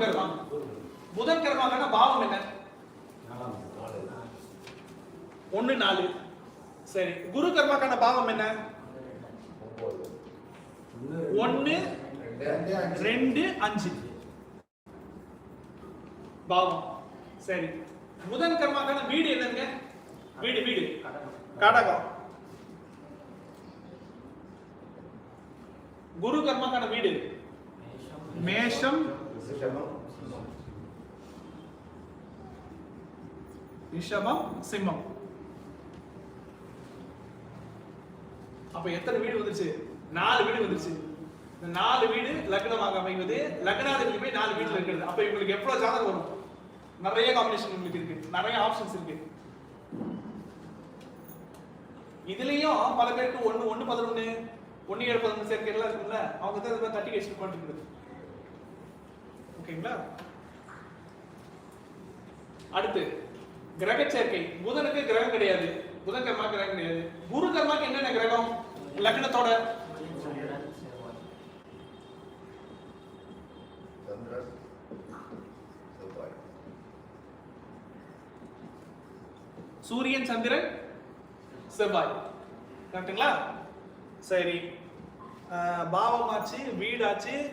கர்மா புதன் கர்மாக்கான பாவம் என்ன? ஒன்னு நாலு. சரி. குரு கர்மாக்கான பாவம் என்ன? ஒன்னு ரெண்டு அஞ்சு. பாவம். சரி. புதன் கர்மாக்கான வீடு என்னங்க? வீடு வீடு. கடகம். குரு கர்மாக்கான வீடு? மேஷம். ரிஷபம் சிம்மம் அப்ப எத்தனை வீடு வந்துருச்சு? நாலு வீடு வந்துருச்சு. இந்த நாலு வீடு லக்னமாக அமைவது லக்னாதிபதி போய் நாலு வீட்டுல இருக்கிறது. அப்ப இவங்களுக்கு எவ்வளவு ஜாதகம் வரும்? நிறைய காம்பினேஷன் உங்களுக்கு இருக்கு. நிறைய ஆப்ஷன்ஸ் இருக்கு. இதுலயும் பல பேருக்கு ஒன்னு ஒன்னு பதினொன்னு ஒன்னு ஏழு பதினொன்று சேர்க்கை எல்லாம் இருக்குல்ல அவங்க தான் தட்டி கழிச்சு பண்ணிட்டு ஓகேங்களா? அடுத்து கிரக சேர்க்கை. புதனுக்கு கிரகம் கிடையாது. புதன் கர்மா கிரகம் கிடையாது. குரு கர்மாக்கு என்னென்ன கிரகம்? லக்னத்தோட. சூரியன் சந்திரன் செவ்வாய். கரெக்ட்டுங்களா சரி. ஆஹ் பாவம் ஆச்சு வீடாச்சு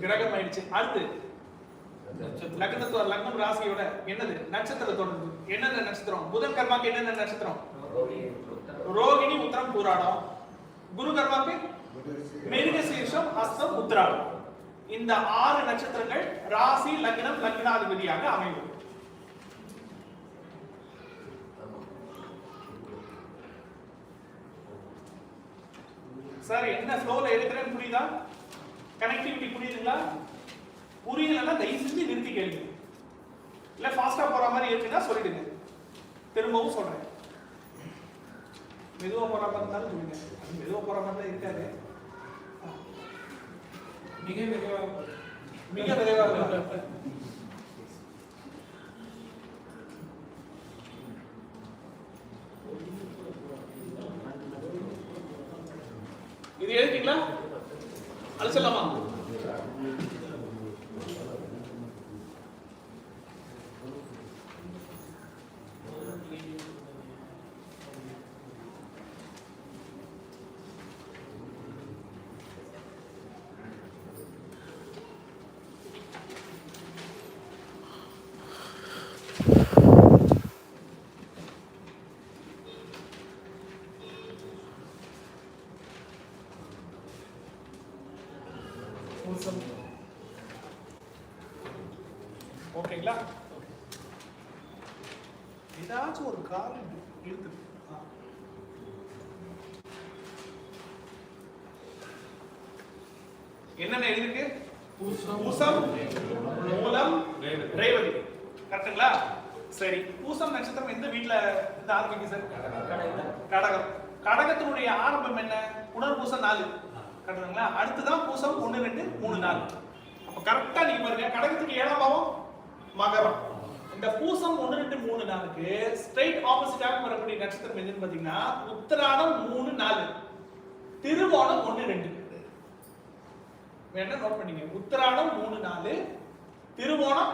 கிரகம் ஆயிடுச்சு அடுத்து லக்னத்தோட லக்னம் ராசியோட என்னது? நட்சத்திரத்தோட என்னென்ன நட்சத்திரம்? புதன் கர்மாக்கு என்னென்ன நட்சத்திரம்? ரோகிணி உத்தரம் பூராடம். குரு கர்மாக்கு மிருக சீர்ஷம் ஹஸ்தம் உத்திராடம். இந்த ஆறு நட்சத்திரங்கள் ராசி லக்னம் லக்னாதிபதியாக அமையும். சார் என்ன ஃப்ளோல இருக்கிறேன்னு புரியுதா? கனெக்டிவிட்டி புரியுதுங்களா? புரியலன்னா தயவு செஞ்சு நிறுத்தி கேளுங்க. இல்ல ஃபாஸ்டா போற மாதிரி இருக்குன்னா சொல்லிடுங்க. திரும்பவும் சொல்றேன். மெதுவா போற மாதிரி இருந்தாலும் சொல்லுங்க. அது மெதுவா போற மாதிரி தான் இருக்காது. மிக மிக மிக விரைவாக இருக்கு. இது எழுதிட்டீங்களா அழிச்சிடலாமா பூசம் ஓகேங்களா ஏதாச்சும் ஒரு காலம் இருக்கு ஆ. என்னென்ன எழுதிருக்கு பூசம் மூலம் ரேவதி. கரெக்ட்டுங்களா சரி. பூசம் நட்சத்திரம் எந்த வீட்டுல இந்த ஆரம்பிக்கு சார்? கடகம். கடகத்தினுடைய ஆரம்பம் என்ன? உணர் பூசம் நாலு. கரெக்டுங்களா? அடுத்துதான் பூசம் ஒண்ணு ரெண்டு மூணு நாலு. அப்ப கரெக்டா நீங்க பாருங்க. கடகத்துக்கு ஏழாம் பாவம்? மகரம். இந்த பூசம் ஒண்ணு ரெண்டு மூணு நாளுக்கு ஸ்ட்ரைட் ஆப்போசிட்டாக வரக்கூடிய நட்சத்திரம் எதுன்னு பாத்தீங்கன்னா உத்தராடம் மூணு நாலு. திருவோணம் ஒண்ணு ரெண்டு. வேணா நோட் பண்ணீங்க? உத்தராடம் மூணு நாலு திருவோணம்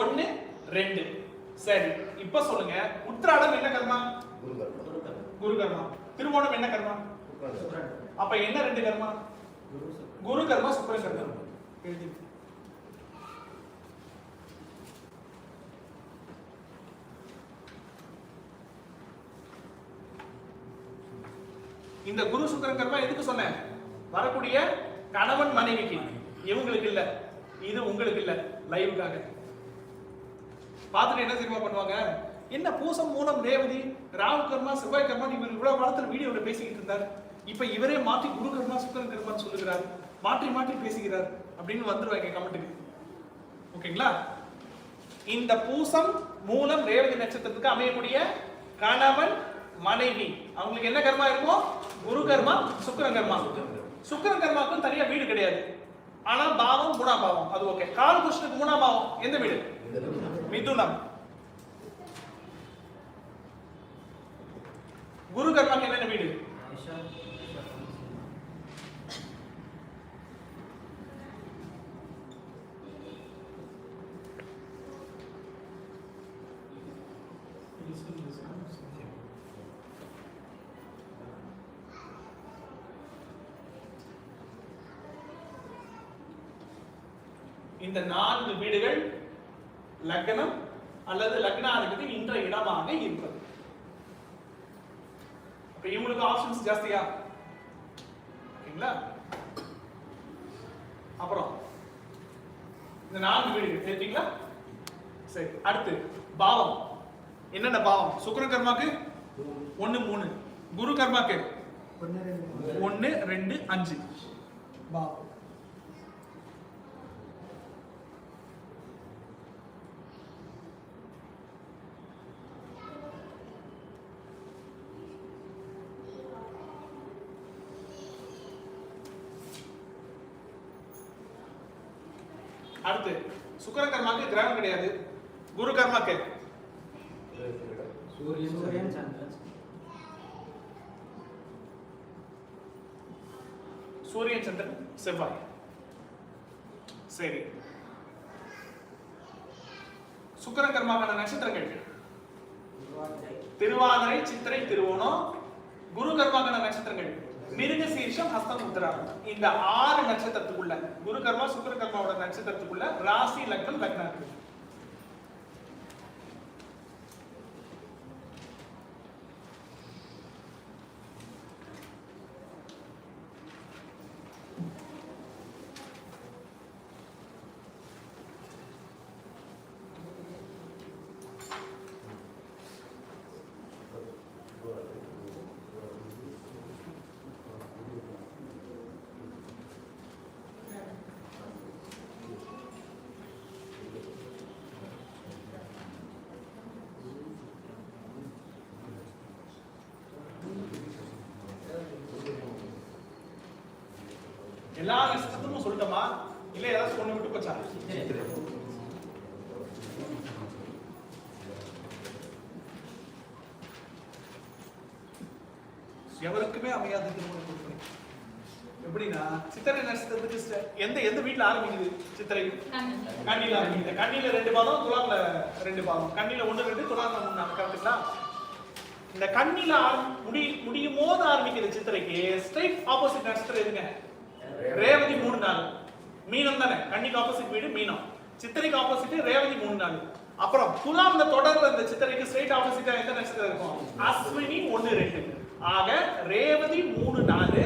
ஒன்று ரெண்டு. சரி இப்ப சொல்லுங்க. உத்திராடம் என்ன கர்மா? குரு கர்மா. திருவோணம் என்ன கர்மா? அப்ப என்ன ரெண்டு கர்மா? குரு கர்மா சுக்கர கர்மா. எழுதி இந்த குரு சுக்கிர கர்மா எதுக்கு சொன்னேன்? வரக்கூடிய கணவன் மனைவிக்கு இவங்களுக்கு இல்ல. இது உங்களுக்கு இல்ல. லைவுக்காக பார்த்துட்டு என்ன தெரியுமா பண்ணுவாங்க? என்ன பூசம் மூலம் ரேவதி ராகு கர்மா செவ்வாய் கர்மா இவர் இவ்வளவு காலத்துல வீடியோவில் பேசிக்கிட்டு இருந்தார். இப்ப இவரே மாற்றி குரு கர்மா சுக்கரன் கர்மான்னு சொல்லுகிறார். மாற்றி மாற்றி பேசுகிறார் அப்படின்னு வந்துருவாங்க கமெண்ட்டுக்கு ஓகேங்களா? இந்த பூசம் மூலம் ரேவதி நட்சத்திரத்துக்கு அமையக்கூடிய கணவன் மனைவி. அவங்களுக்கு என்ன கர்மா இருக்கும்? குரு கர்மா சுக்கர கர்மா. சுக்கர கர்மாவுக்கும் தனியா வீடு கிடையாது. ஆனா பாவம் மூணாம் பாவம். அது ஓகே காலகிருஷ்ணனுக்கு மூணாம் பாவம். எந்த வீடு? மிதுனம். குரு கர்மாக்கு என்னென்ன வீடு? இந்த நான்கு வீடுகள் லக்னம் அல்லது லக்னாதிபதி இன்ற இடமாக இருப்பது. அப்ப இவங்களுக்கு ஆப்ஷன்ஸ் ஜாஸ்தியா? ஓகேங்களா? அப்புறம் இந்த நான்கு வீடுகள் கேட்டீங்களா? சரி அடுத்து பாவம். என்னென்ன பாவம்? சுக்கிர கர்மாக்கு ஒன்னு மூணு. குரு கர்மாக்கு ஒன்னு ரெண்டு அஞ்சு. பாவம். அடுத்து சுக்கிர கர்மாக்கு கிரகம் கிடையாது. குரு கர்மாக்கு. சூரியன் சந்திரன். சூரியன் சந்திரன் செவ்வாய். சரி. சுக்கிர கர்மாக்கான நட்சத்திரங்கள். திருவாதிரை. சித்திரை திருவோணம். குரு கர்மாக்கான நட்சத்திரங்கள். மிருக சீர்ஷம் ஹஸ்தம் இந்த ஆறு நட்சத்திரத்துக்குள்ள குரு கர்மா சுக்கர கர்மாவோட நட்சத்திரத்துக்குள்ள ராசி லக்னம் லக்னம் இருக்கு எல்லா நட்சத்திரமும் சொல்லட்டுமா? இல்ல ஏதாவது ஒண்ணு விட்டு போச்சா? எவருக்குமே அமையாத எப்படின்னா சித்திரை நட்சத்திரத்துக்கு எந்த எந்த வீட்ல ஆரம்பிக்குது சித்திரை? கண்ணில ஆரம்பிக்குது. கண்ணில ரெண்டு பாதம் துலாம்ல ரெண்டு பாதம். கண்ணில ஒண்ணு ரெண்டு துலாம்ல மூணு கரெக்டுங்களா இந்த கண்ணில முடி முடியும் போது ஆரம்பிக்கிற சித்திரைக்கு ஸ்ட்ரைட் ஆப்போசிட் நட்சத்திரம் எதுங்க? ரேவதி மூணு நாள். மீனம் தானே? கன்னிக்கு ஆப்போசிட் வீடு மீனம். சித்திரைக்கு ஆப்போசிட் ரேவதி மூணு நாள். அப்புறம் துலாம்ல தொடர்ற இந்த சித்திரைக்கு ஸ்ட்ரைட் ஆப்போசிட்டா எந்த நட்சத்திரம் இருக்கும்? அஸ்வினி ஒன்னு ரெண்டு. ஆக ரேவதி மூணு நாலு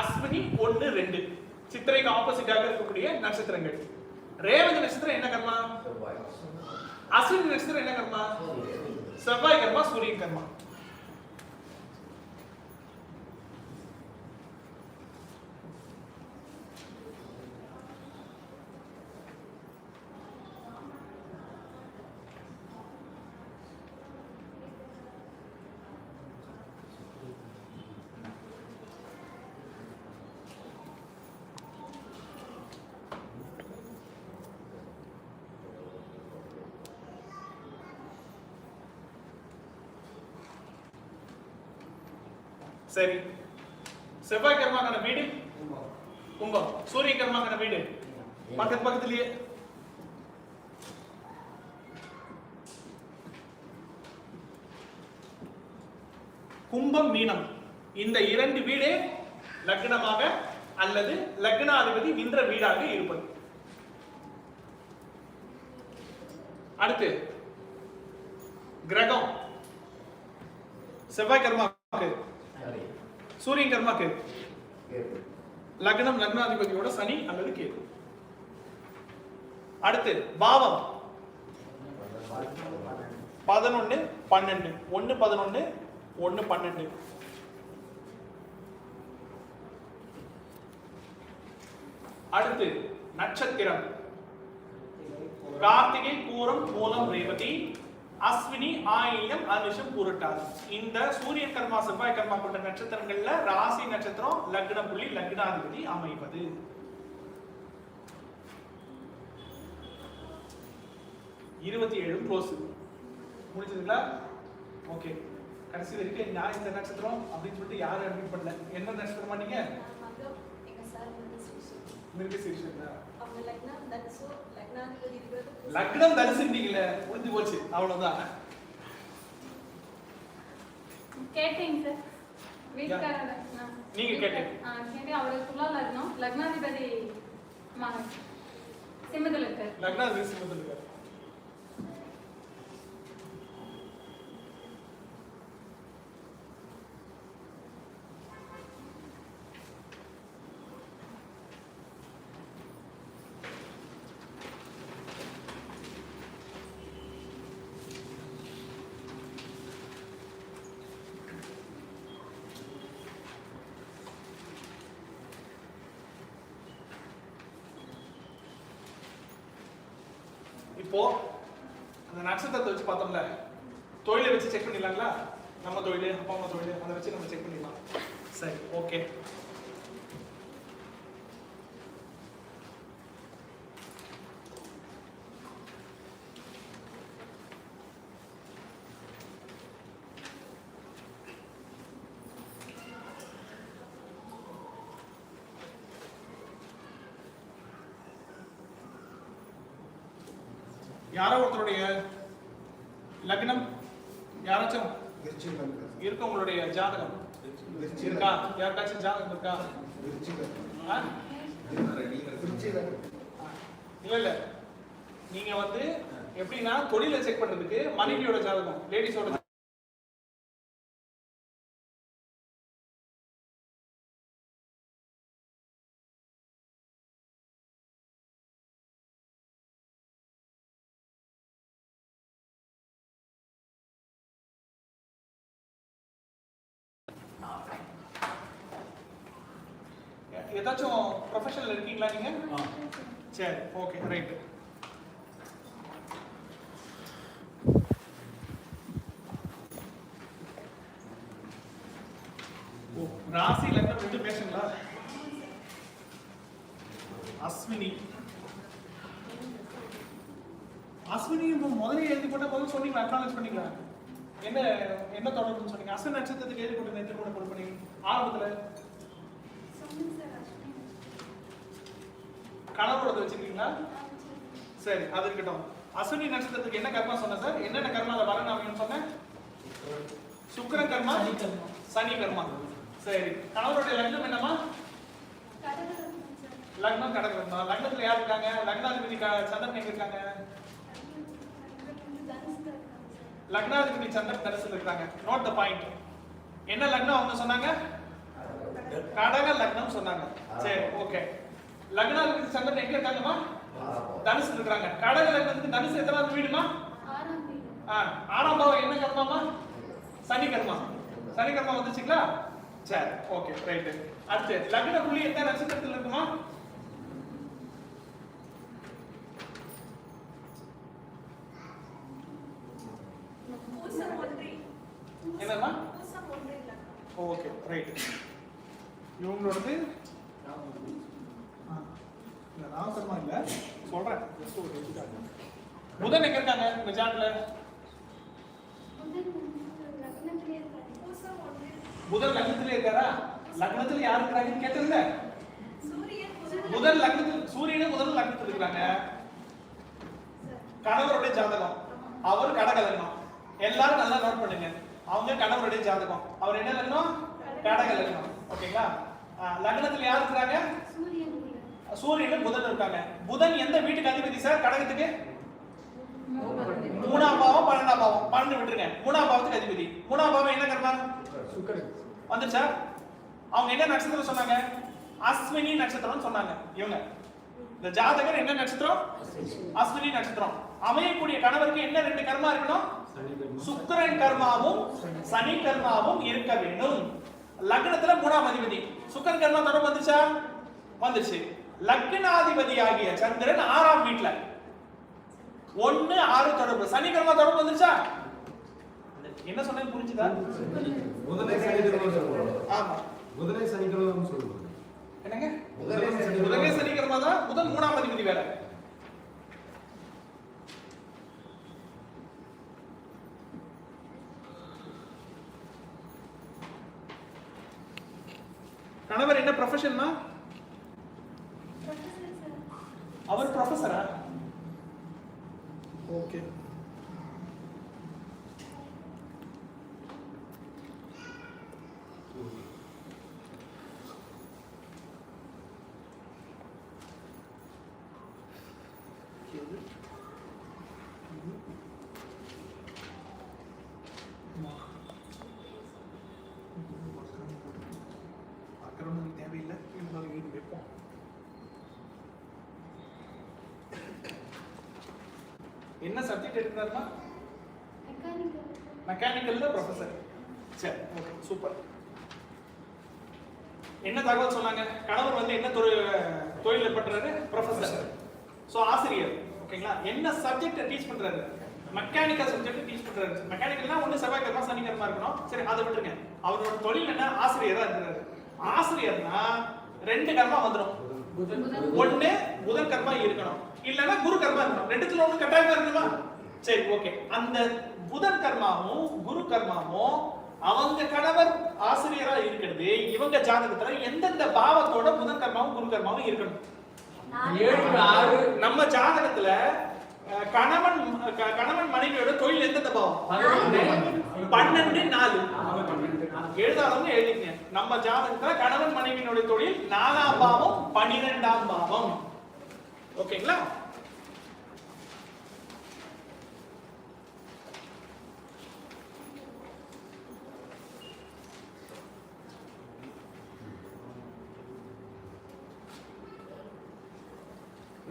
அஸ்வினி ஒன்னு ரெண்டு. சித்திரைக்கு ஆப்போசிட்டாக இருக்கக்கூடிய நட்சத்திரங்கள். ரேவதி நட்சத்திரம் என்ன கர்மா? அஸ்வினி நட்சத்திரம் என்ன கர்மா? செவ்வாய் கர்மா சூரியன் கர்மா. சரி. செவ்வாய் கர்மாக்கான வீடு? கும்பம். சூரிய கர்மாக்கான வீடு? பக்கத்து பக்கத்துலயே. கும்பம் மீனம். இந்த இரண்டு வீடே லக்னமாக அல்லது லக்னாதிபதி நின்ற வீடாக இருப்பது. அடுத்து கிரகம். செவ்வாய் சூரியன் கர்மாக்கு லக்னம் லக்னாதிபதியோட சனி அல்லது கேது அடுத்து பாவம் பதினொன்னு பன்னெண்டு ஒன்னு பதினொன்னு ஒன்னு பன்னெண்டு அடுத்து நட்சத்திரம் கார்த்திகை பூரம் மூலம் ரேவதி அஸ்வினி ஆயில்யம் அனுஷம் பூரட்டாதி. இந்த சூரிய கர்மா செவ்வாய் கர்மா கொண்ட நட்சத்திரங்கள்ல ராசி நட்சத்திரம் லக்ன புள்ளி லக்னாதிபதி அமைவது. இருபத்தி ஏழு க்ளோஸ் முடிஞ்சதுங்களா? ஓகே கடைசி வரைக்கும் நான் இந்த நட்சத்திரம் அப்படின்னு சொல்லிட்டு யாரும் அட்மிட் பண்ணல. என்ன நட்சத்திரமா நீங்க? மிருக சீரிஷங்களா லக்னம் தரிசிட்டீங்களே முடிஞ்சு போச்சு. அவ்வளவுதான். கேட்டீங்க சார் வீட்டுக்காரர் நீங்க கேட்டீங்க. கேட்டு அவருக்கு துலா லக்னம். லக்னாதிபதி மகன். சிம்மத்துல லக்னாதிபதி சிம்மத்தில் இருக்காரு இப்போ அந்த நட்சத்திரத்தை வச்சு பார்த்தோம்ல தொழிலை வச்சு செக் பண்ணிடலாங்களா? நம்ம தொழில் அப்பா அம்மா தொழில் அதை வச்சு நம்ம செக் பண்ணிடலாம். சரி ஓகே யாரோ ஒருத்தருடைய லக்னம் யாராச்சும் இருக்கு உங்களுடைய ஜாதகம் இருக்கா? யாருக்காச்சும் ஜாதகம் இருக்கா? இல்ல இல்ல. நீங்க வந்து எப்படின்னா தொழிலை செக் பண்றதுக்கு மனைவியோட ஜாதகம் லேடிஸோட ஏதாச்சும் ப்ரொஃபஷனல் இருக்கீங்களா நீங்க? சரி ஓகே ரைட்டு ஓ ராசி லக்னம் ரெண்டு மேஷங்களா அஸ்வினி அஸ்வினி இப்போ முதல்ல எழுதி போட்ட போதும் சொன்னீங்களா அக்னாலேஜ் பண்ணீங்களா என்ன என்ன தொடர்புன்னு சொன்னீங்க அஸ்வினி நட்சத்திரத்துக்கு எழுதி போட்டு நேற்று கூட போட்டு பண்ணீங்க ஆரம்பத்துல சொன்னேன் சார் அஸ்வினி கணவரோட வச்சிருக்கீங்களா இருக்கட்டும் அஸ்வினி நட்சத்திரத்துக்கு என்ன கர்மா சொன்னேன் சார்? என்னென்ன கர்மால வரணும் அப்படின்னு சொன்னேன்? சுக்கிரன் கர்மா சனி கர்மா சரி. கணவருடைய லக்னம் என்னமா லக்னம் கடகரத்னா லக்னத்துல யார் இருக்காங்க? லக்னாதிபதி சந்திரன் எங்க இருக்காங்க? தான் லக்னாதிபதி சந்திரன் தரிசில் இருக்காங்க. நோட் த பாயிண்ட் என்ன லக்னம் அவங்க சொன்னாங்க? கடக லக்னம் சொன்னாங்க. சரி ஓகே லக்னாதிபதி சந்திரன் எங்க இருக்காங்கம்மா? தனுசு இருக்காங்க கடக லக்னத்துக்கு தனுசு எத்தனாவது வீடுமா? ஆறாம் பாவம் என்ன கர்மாமா? சனி கர்மா. சனி கர்மா வந்துச்சுங்களா? சரி ஓகே ரைட் அடுத்து லக்ன புள்ளி எந்த நட்சத்திரத்தில் இருக்குமா? இல்லை. ஓகே ரைட் இவங்களோடது ஆ, இல்ல நான் கர்மா இல்ல சொல்றேன் just ஒரு எடுத்துக்காட்டு. புதன் எங்க இருக்காங்க? உங்க புதன் லக்னத்துல இருக்காரா? லக்னத்துல யார் இருக்காங்கன்னு கேட்டதில்ல புதன் புதன் லக்னத்தில் சூரியனும் புதன் லக்னத்தில் இருக்காங்க கணவருடைய ஜாதகம். அவர் கடக லக்னம் எல்லாரும் நல்லா நோட் பண்ணுங்க. அவங்க கணவருடைய ஜாதகம். அவர் என்ன லக்னம்? கடக லக்னம் ஓகேங்களா லக்னத்துல யார் இருக்கிறாங்க? சூரியனும் புதன் இருக்காங்க. புதன் எந்த வீட்டுக்கு அதிபதி சார்? கடகத்துக்கு? மூணாம் பாவம் பன்னெண்டாம் பாவம். பன்னெண்டு விட்டுருங்க. மூணாம் பாவத்துக்கு அதிபதி. மூணாம் பாவம் என்ன கர்மா? சுக்கரன் வந்துச்சா அவங்க என்ன நட்சத்திரம் சொன்னாங்க? அஸ்வினி நட்சத்திரம் சொன்னாங்க. இவங்க. இந்த ஜாதகர் என்ன நட்சத்திரம்? அஸ்வினி நட்சத்திரம். அமையக்கூடிய கணவருக்கு என்ன ரெண்டு கர்மா இருக்கணும்? சுக்கரன் கர்மாவும் சனி கர்மாவும் இருக்க வேண்டும். லக்னத்துல மூணாம் அதிபதி. சுக்கரன் கர்மா தொடர்பு வந்துச்சா வந்துச்சு லக்னாதிபதி ஆகிய சந்திரன் ஆறாம் வீட்ல. ஒண்ணு ஆறு தொடர்பு. சனி கர்மா தொடர்பு வந்துச்சா என்ன சொன்னேன்னு புரிஞ்சுதா? புதனை சனிக்கிழமை ஆமா. புதனை சனிக்கிழமை சொல்லுவாங்க. என்னங்க? புதனை சனிக்கிழமை சனிக்கிழமை தான் புதன் மூணாம் அதிபதி வேலை. கணவர் என்ன ப்ரொஃபஷன்மா ப்ரொஃபசர் சார் அவர் ப்ரொஃபஸரா ஓகே எது என்ன சப்ஜெக்ட் எடுக்கிறாருமா? மெக்கானிக்கல் மெக்கானிக்கல்ல ப்ரொஃபசர் சரி ஓகே சூப்பர் என்ன தகவல் சொன்னாங்க? கணவர் வந்து என்ன தொழில் தொழில் பண்றாரு ப்ரொஃபசர் ஸோ ஆசிரியர் ஓகேங்களா என்ன சப்ஜெக்ட் டீச் பண்றாரு? மெக்கானிக்கல் சப்ஜெக்ட் டீச் பண்றாரு. மெக்கானிக்கல்னா ஒன்று செவ்வாய்க்கிழமை சனிக்கிழமை இருக்கணும். சரி அதை விட்டுருங்க. அவரோட தொழில் என்ன? ஆசிரியரா இருக்கிறாரு. ஆசிரியர்னா ரெண்டு கர்மா வந்துடும் ஒண்ணு புதன் கர்மா இருக்கணும். இல்லைன்னா குரு கர்மா இருக்கணும். ரெண்டுத்துல ஒண்ணு கட்டாயமா இருக்கணுமா? சரி ஓகே அந்த புதன் கர்மாவும் குரு கர்மாவும் அவங்க கணவர் ஆசிரியரா இருக்கிறது இவங்க ஜாதகத்துல எந்தெந்த பாவத்தோட புதன் கர்மாவும் குரு கர்மாவும் இருக்கணும்? நம்ம ஜாதகத்துல கணவன் கணவன் மனைவியோட தொழில் எந்தெந்த பாவம்? பன்னெண்டு. நாலு. எழுதாதவங்க எழுதிங்க நம்ம ஜாதகத்துல கணவன் மனைவியினுடைய தொழில் நாலாம் பாவம் பனிரெண்டாம் பாவம். ஓகேங்களா?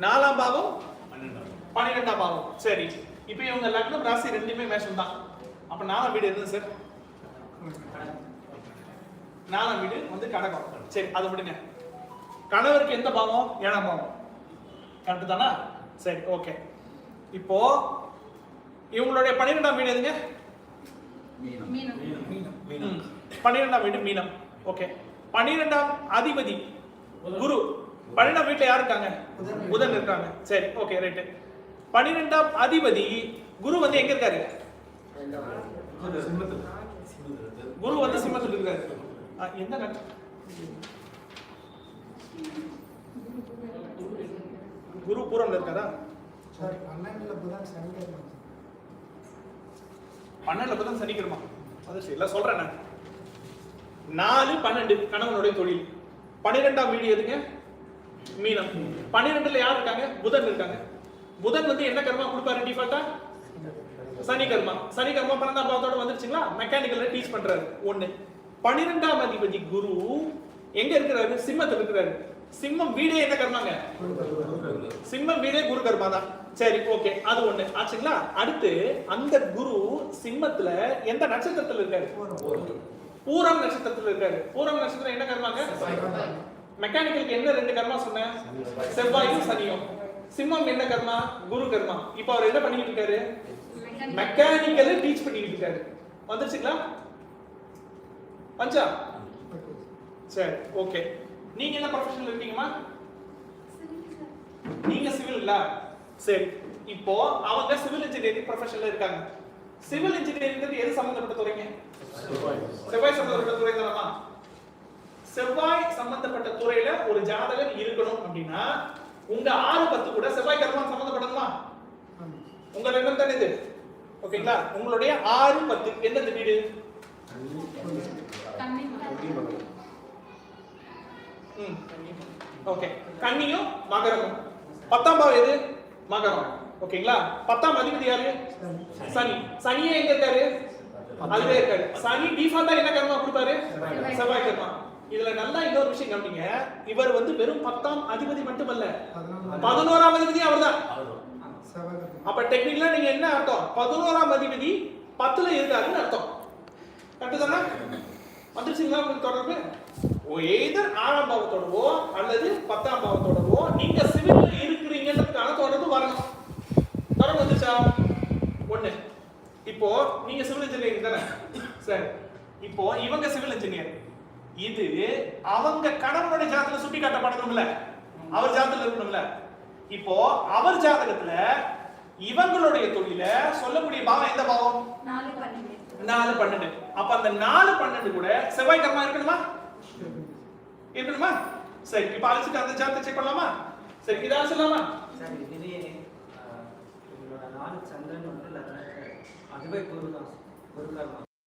நாலாம் பாவம்? பன்னிரெண்டாம் பாவம். சரி. இப்போ இவங்க லக்னம் ராசி ரெண்டுமே மேஷம் தான். அப்ப நாலாம் வீடு என்னது சார் நாலாம் வீடு வந்து கடகம். சரி அதை விடுங்க. கணவருக்கு எந்த பாவம்? ஏழாம் பாவம். கரெக்ட் தானா? சரி ஓகே இப்போ இவங்களுடைய பன்னிரெண்டாம் வீடு எதுங்க. பன்னிரெண்டாம் வீடு மீனம். ஓகே பன்னிரெண்டாம் அதிபதி குரு. பன்னிரெண்டாம் வீட்டுல யார் இருக்காங்க? புதன் இருக்காங்க. சரி ஓகே ரைட்டு பன்னிரெண்டாம் அதிபதி குரு வந்து எங்க இருக்காரு? குரு வந்து சிம்மத்தில் இருக்காரு. நட்ச- குரு பூரம்ல இருக்காரா? சாரி பன்னெண்டுல புதன் சனிக்கிழமா. அது சரி இல்ல சொல்றேன் நான். நாலு பன்னெண்டு கணவனுடைய தொழில். பன்னிரெண்டாம் வீடு எதுங்க? மீனம். பன்னிரெண்டுல யார் இருக்காங்க? புதன் இருக்காங்க. புதன் வந்து என்ன கர்மா கொடுப்பாரு டிஃபால்ட்டா சனி கர்மா. சனி கர்மா பன்னெண்டாம் பாவத்தோட வந்துருச்சுங்களா? மெக்கானிக்கல்ல டீச் பண்றாரு. ஒண்ணு. பன்னிரெண்டாம் அதிபதி குரு எங்க இருக்கிறாரு? சிம்மத்தில் இருக்கிறாரு. சிம்மம் வீடே என்ன கர்மாங்க? சிம்மம் வீடே குரு கர்மா தான். சரி ஓகே அது ஒண்ணு. ஆச்சுங்களா? அடுத்து அந்த குரு சிம்மத்துல எந்த நட்சத்திரத்துல இருக்காரு? பூரம் நட்சத்திரத்துல இருக்காரு. பூரம் நட்சத்திரம் என்ன கர்மாங்க? மெக்கானிக்கலுக்கு என்ன ரெண்டு கர்மா சொன்னேன்? செவ்வாயும் சனியும். சிம்மம் என்ன கர்மா? குரு கர்மா. இப்போ அவர் என்ன பண்ணிட்டு இருக்காரு? மெக்கானிக்கலை டீச் பண்ணிட்டு இருக்காரு. வந்துருச்சுங்களா? பஞ்சா சரி ஓகே நீங்க என்ன ப்ரொஃபஷனல் இருக்கீங்கம்மா? நீங்க சிவில் இல்ல சரி இப்போ அவங்க சிவில் இன்ஜினியரிங் ப்ரொஃபஷன்ல இருக்காங்க. சிவில் இன்ஜினியரிங் எது சம்பந்தப்பட்ட துறைங்க? செவ்வாய். சம்பந்தப்பட்ட துறை தானமா செவ்வாய் சம்பந்தப்பட்ட துறையில ஒரு ஜாதகர் இருக்கணும் அப்படின்னா உங்க ஆறு பத்து கூட செவ்வாய் கர்மம் சம்பந்தப்படணுமா? உங்க ரெண்டும் தானே இது. ஓகேங்களா? உங்களுடைய ஆறு பத்து எந்தெந்த வீடு? ம். ஓகே. கன்னியும் மகரமும். பத்தாம் பாவம் எது? மகரம். ஓகேங்களா? பத்தாம் அதிபதி யாரு? சனி. சனியே எங்க இருக்காரு? அதுவே இருக்காரு. சனி டிஃபால்ட்டா என்ன கர்மா கொடுப்பாரு? செவ்வாய் கர்மா. இதுல நல்லா இன்னொரு விஷயம் கவனிங்க. இவர் வந்து வெறும் பத்தாம் அதிபதி மட்டுமல்ல பதினோராம் அதிபதி. அவர்தான். அப்ப டெக்னிக்கலா நீங்க என்ன அர்த்தம்? பதினோராம் அதிபதி பத்துல இருக்காருன்னு அர்த்தம். கரெக்டு தானே? வந்துருச்சுங்களா உங்களுக்கு தொடர்பு? எய்தர் ஆறாம் பாவத்தோடவோ அல்லது பத்தாம் பாவத்தோடவோ நீங்க சிவில் இருக்கிறீங்கன்றதுக்கான தொடர்பு வரணும். தொடர்பு வந்துச்சா ஒண்ணு. இப்போ நீங்க சிவில் இன்ஜினியரிங் தானே? சரி. இப்போ இவங்க சிவில் இன்ஜினியர் இது அவங்க கணவனுடைய ஜாதகத்துல சுட்டி காட்டப்படணும்ல அவர் ஜாதகத்துல இருக்கணும்ல. இப்போ அவர் ஜாதகத்துல இவங்களுடைய தொழில சொல்லக்கூடிய பாவம் எந்த பாவம்? நாலு பன்னெண்டு. அப்ப அந்த நாலு பன்னெண்டு கூட செவ்வாய் கர்மா இருக்கணுமா? இருக்கணுமா? சரி இப்ப அழைச்சிட்டு அந்த ஜாதகத்தை செக் பண்ணலாமா? சரி இதை லக்னத்துல அதுவே குரு தான். குரு கர்மா.